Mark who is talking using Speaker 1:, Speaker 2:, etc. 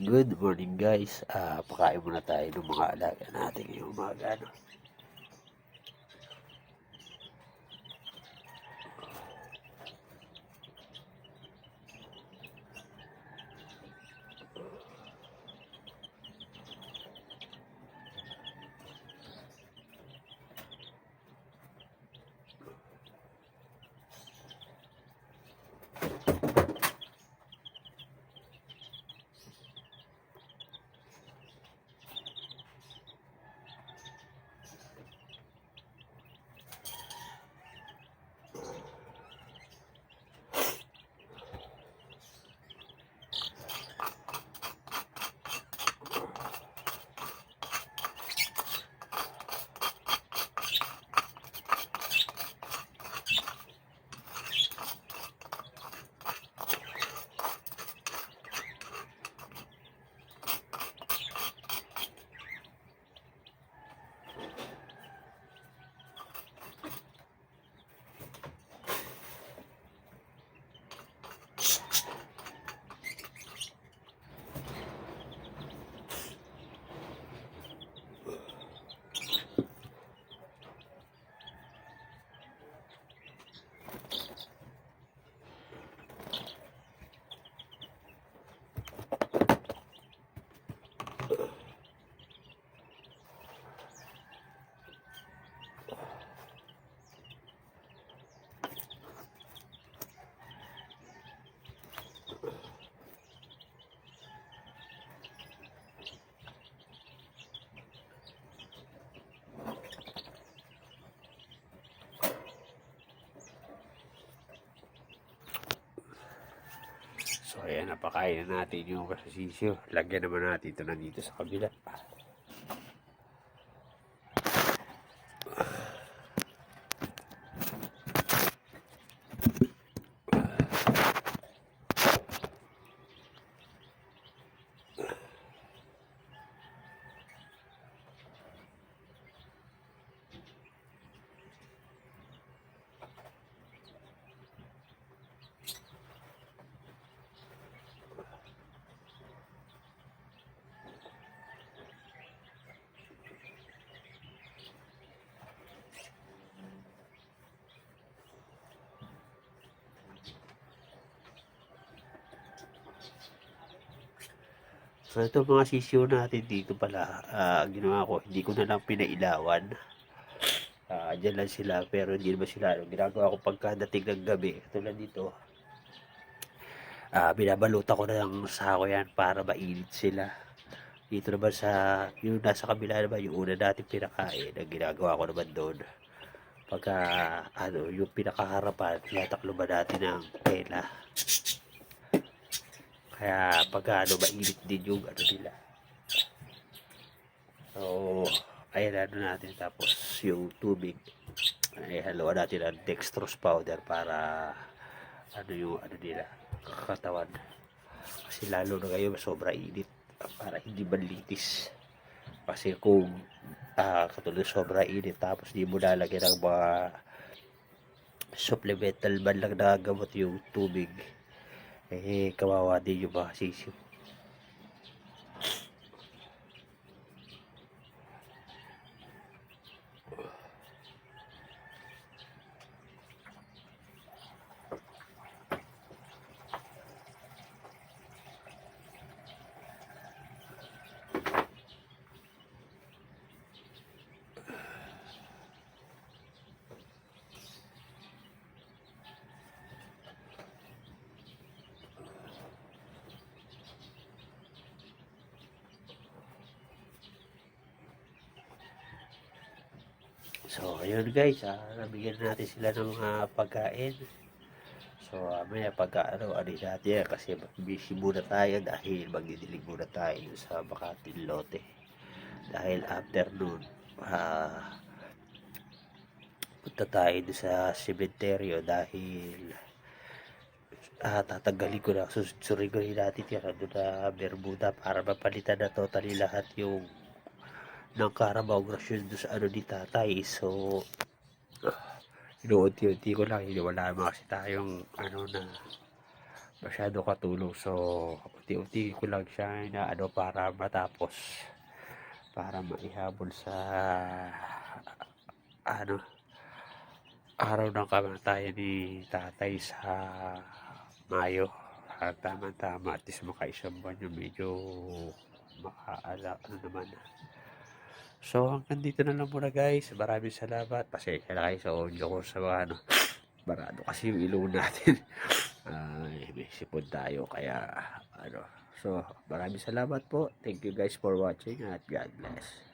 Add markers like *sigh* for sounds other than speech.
Speaker 1: Good morning guys. Ah, pakain muna tayo ng mga alaga natin ngayong umaga. No? So napakain na natin yung kasasisyo. Lagyan naman natin ito nandito sa kabila. So ito mga sisyo natin dito pala, ah, ginawa ko, hindi ko na lang pinailawan. Ah, dyan lang sila, pero hindi naman sila, ginagawa ko pagkadating ng gabi, tulad dito, ah, binabalutan ko na ng sako yan para mainit sila. Dito naman sa, yung nasa kabila naman, yung una natin pinakain, ang ginagawa ko naman doon. Pagka, ano, yung pinakaharapan, tinataklo ba natin ng tela. Kaya pag ano, mainit din yung ano nila. So, ayan ano natin. Tapos yung tubig. Ay, haluan natin ang dextrose powder para ano yung ano nila, katawan. Kasi lalo na ngayon, sobra init para hindi manlitis. Kasi kung ah, katulad sobra init tapos di mo lalagyan ng mga supplemental man lang na gamot yung tubig eh kawawa din yung mga sisiw So, ayun guys, ah, nabigyan natin sila ng mga pagkain. So, uh, maya pagka ano, natin kasi busy muna tayo dahil magdidilig muna tayo sa Bakatin Lote. Dahil afternoon, ah, punta tayo sa sementeryo dahil ah, tatanggalin ko na, susurigurin natin yan ano na Bermuda para mapalitan na totally lahat yung ng Carabao Grasyon doon sa ano ni tatay. So, inuunti-unti ko lang. Hindi wala naman kasi tayong ano na masyado katulong. So, unti-unti ko lang siya na ano para matapos. Para maihabol sa ano araw ng kamatayan ni tatay sa Mayo. At tama-tama at least makaisang buwan yung medyo makaala ano naman. So hanggang dito na lang muna guys. Maraming salamat. Pasensya na kayo sa audio ko sa mga ano. Barado kasi yung ilaw natin. *laughs* Ay, may sipon tayo kaya ano. So maraming salamat po. Thank you guys for watching at God bless.